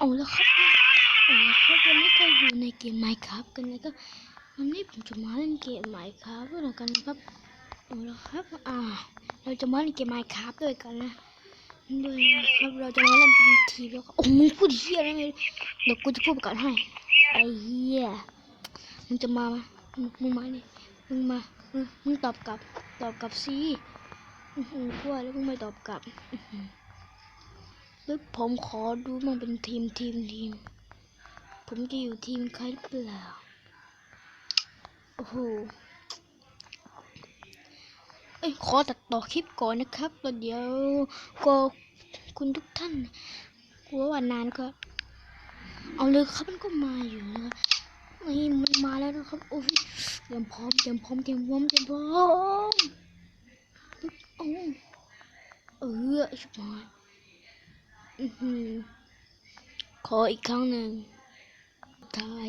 เอาแล้วครับเอาแล้วครับวันนี้ก็อยู่ในเกม Minecraft กันแล้วก็วันนี้ผมจะมาเล่นเกม Minecraft ด้วยกันนะครับเอาแล้วครับอ่า เราจะมาเล่นเกม Minecraft ด้วยกันนะด้วยนะครับเราจะมาเล่นเป็นทีมแล้วก็โอ้มึงพูดเฮียอะไรเดี๋ยวกูจะพูดประกาศให้ไอ้เฮียมึงจะมามึงมึงมาดิมึงมามึงตอบกลับตอบกลับสิอื้อหือกูว่าแล้วมึงไม่ตอบกลับ แล้วผมขอดูมันเป็นทีมทีมทีม ผมจะอยู่ทีมใครหรือเปล่า โอ้โหเอ้ยขอตัดต่อคลิปก่อนนะครับแล้วเดี๋ยวก็คุณทุกท่านกลัวว่านานก็ เอาเลยครับมันก็มาอยู่นะนี่มันมาแล้วนะครับโอ้ยเตรียมพร้อมเตรียมพร้อมเตรียมพร้อมเตรียมพร้อมโอ้เออชิบหายอื้อหือ ขออีกครั้งหนึ่งท้าย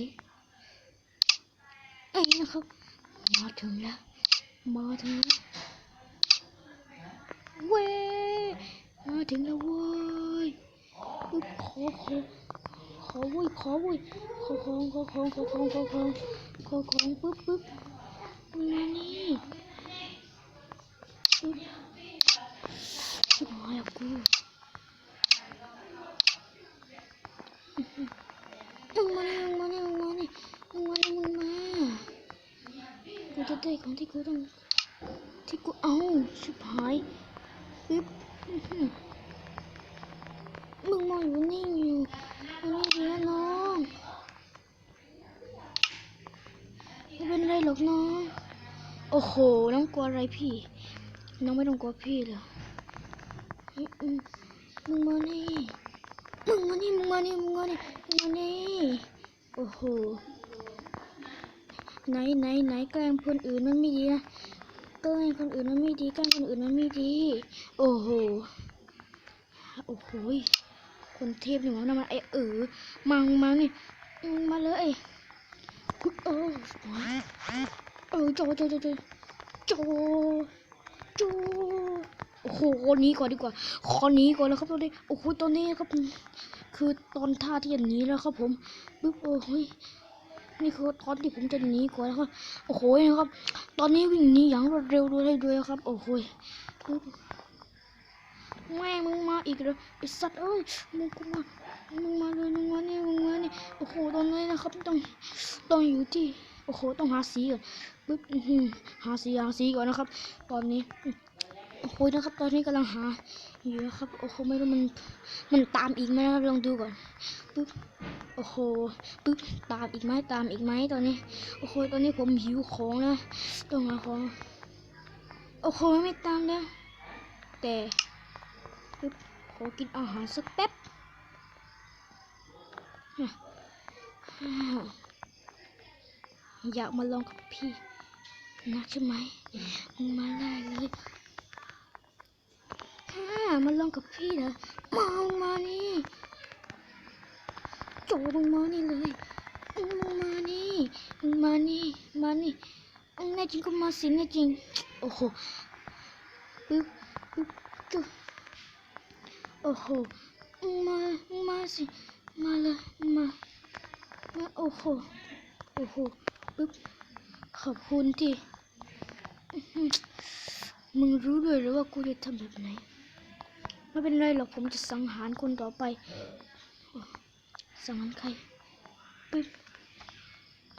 ไอ้นะครับ มาถึงแล้ว มาถึงแล้วเว้ยมาถึงแล้วเว้ยขอขอขอเว้ยขอเว้ยขอของขอของขอของขอของขอของปึ๊บปึ๊บมานี่ปึ๊บชิบหายกู มึงมานี่มึงมานี่มึงมานี่มึงมานี่มึงมากูจะได้ของที่กูต้องที่กูเอาชิบหายปึ๊บมึงมาอยู่นี่อยู่อยู่นี่อยู่นะน้องไม่เป็นไรหรอกน้องโอ้โหน้องกลัวอะไรพี่ น้องไม่ต้องกลัวพี่เหรอเฮ้ยมมึงมานี่ มึงมานี่มึงมานี่มึงมานี่มึงมานี่โอ้โหไหนไหนไหนแกล้งคนอื่นมันไม่ดีนะแกล้งคนอื่นมันไม่ดีแกล้งคนอื่นมันไม่ดี โอ้โหโอ้โหคนเทพนี่หว่านมันไอเออมามึงมานี่มาเลยฮึเออเออโจโจโจโจโจโจ โอ้โหคนนี้ก่อนดีกว่าคนนี้ก่อนแล้วครับตอนนี้โอ้โหตอนนี้ครับ คือตอนท่าที่อย่างนี้แล้วครับผมปึ๊บโอ้โหยนี่คือตอนที่ผมจะหนีก่อนนะครับโอ้โหยนะครับ ตอนนี้วิ่งหนีอย่างรวดเร็วด้วยด้วยครับ โอ้โหยปึ๊บแม่มึงมาอีกแล้วไอสัตว์เอ้ยมึงกูมามึงมาเลยมึงมานี่มึงมานี่โอ้โหตอนนี้นะครับต้องต้องอยู่ที่โอ้โหต้องหาสีก่อนปึ๊บหาสีหาสีก่อนนะครับ ตอนนี้ โอ้โหนะครับ ตอนนี้กำลังหาอยู่นะครับ โอ้โห ไม่รู้มัน มันตามอีกไหมนะครับ ลองดูก่อนปึ๊บโอ้โหปึ๊บตามอีกไหมตามอีกไหมตอนนี้ โอ้โห ตอนนี้ผมหิวของนะ ต้องหาของ โอ้โห ไม่ตามแล้วแต่ปึ๊บขอกินอาหารสักแป๊บฮะอยากมาลองกับพี่นะใช่ไหมมึงมาได้เลย ฮ่ามาลองกับพี่เหรอมามึงมานี่ โจมึงมานี่เลยมึงมานี่มึงมานี่ มานี่มึงแน่จริงก็มาสิแน่จริง โอ้โหปึ๊บปึ๊บจุ๊โอ้โหมึงมามึงมาสิ มาเลย มา มา โอ้โห โอ้โหปึ๊บ ขอบคุณที่ มึงรู้ด้วยหรือว่ากูจะทำแบบไหน ไม่เป็นไรหรอกผมจะสังหารคนต่อไป สังหารใครปึ๊บ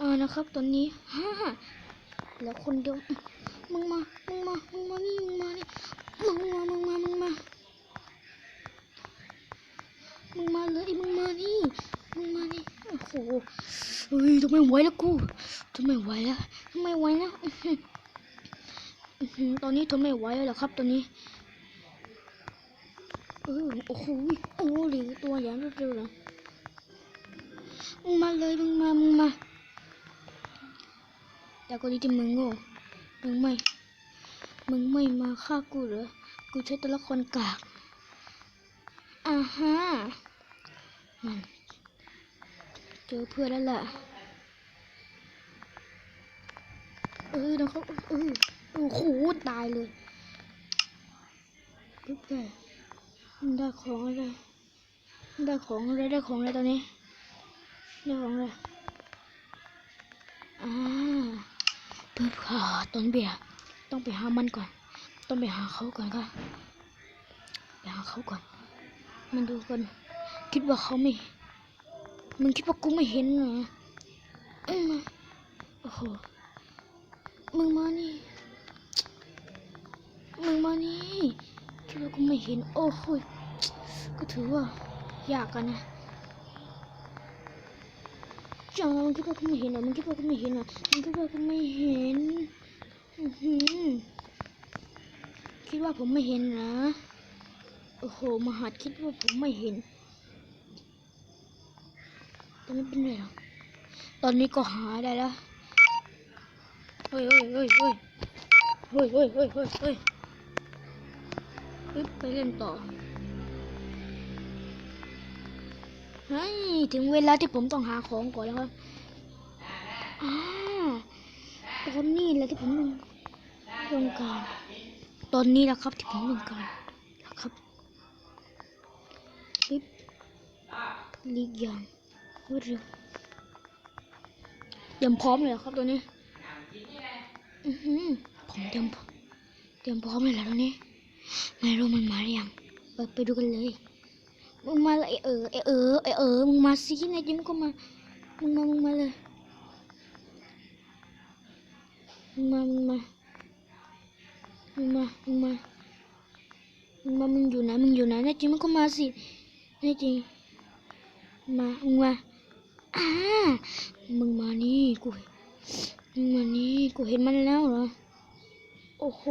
อ่านะครับตอนนี้ฮ่าแล้วคนเดียวมึงมา มึงมา มึงมา นี่ มึงมานี่มึงมา มึงมา มึงมา มึงมาเลย มึงมานี่ มึงมานี่ โอ้โหเฮ้ยทำไมไหวแล้วกูทำไมไหวแล้วทำไมไหวแล้วตอนนี้ทนไม่ไหวแล้วครับตอนนี้ เออโอ้โหโอ้หลือตัวอย่เร็วเหรอมึงมาเลยมึงมามึงมาแต่ก็ดีที่มึงโง่มึงไม่มึงไม่มาฆ่ากูเหรอกูใช้ตัวละครกากอ่าฮะมันเจอเพื่อนแล้วล่ะเออนะครับเออโอ้โหตายเลยปึ๊บเลย ได้ของอะไรได้ของอะไรได้ของอะไรตอนนี้ได้ของอะไรอ่าปึ๊บค่ะตอนเบียร์ต้องไปหามันก่อน ต้องไปหาเขาก่อนค่ะไปหาเขาก่อน มันดูก่อนคิดว่าเขาไม่มึงคิดว่ากูไม่เห็นเหรอโอ้โหมึงมานี่ มึงมานี่ คิดว่ากูไม่ เห็นโอ้โหยก็ถือว่ายากกันนะจังมึงคิดว่ากูไม่เห็นหรอมึงคิดว่ากูไม่เห็นหรอมึงคิดว่ากูไม่เห็นอือหือคิดว่าผมไม่เห็นนะโอ้โหมหัดคิดว่าผมไม่เห็นแต่ไม่เป็นไรหรอกตอนนี้ก็หาได้แล้วเฮ้ยเฮ้ยเฮ้ยเฮ้ยเฮ้ยเฮ้ยเฮ้ยเฮ้ย ปึ๊บไปเล่นต่อ เฮ้ย ถึงเวลาที่ผมต้องหาของก่อนแล้วครับอ่าตอนนี้แหละที่ผมต้องการ ตอนนี้แหละครับที่ผมต้องการนะครับปึ๊บลีกอย่างรวดเร็วเตรียมพร้อมเลยครับตัวนี้ อือหือผมเตรียมพร้อมเตรียมพร้อมเลยเหรอตัวนี้ ไม่รู้มันมาหรือยังไปไปดูกันเลยมึงมาเลยไอ้เออเออเออมึงมาสินายจิ้มก็มามึงมามึงมาเลยมึงมามึงมามึงมามึงมามึงมามึงอยู่ไหนมึงอยู่ไหนนายจิ้มก็มาสินายจิ้มมามึงมาอ่ามึงมานี่กูมึงมานี่กูเห็นมันแล้วเหรอโอ้โห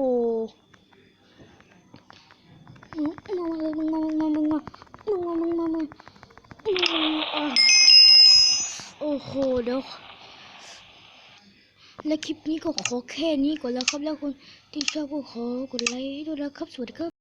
มึงมาเลยมึงมามึงมามึงมามึงมามึงมามึงมาโอ้โหเดี๋ยวและคลิปนี้ก็ขอแค่นี้ก่อนแล้วครับแล้วคนที่ชอบก็ขอกดไลค์ด้วยนะครับสวัสดีครับ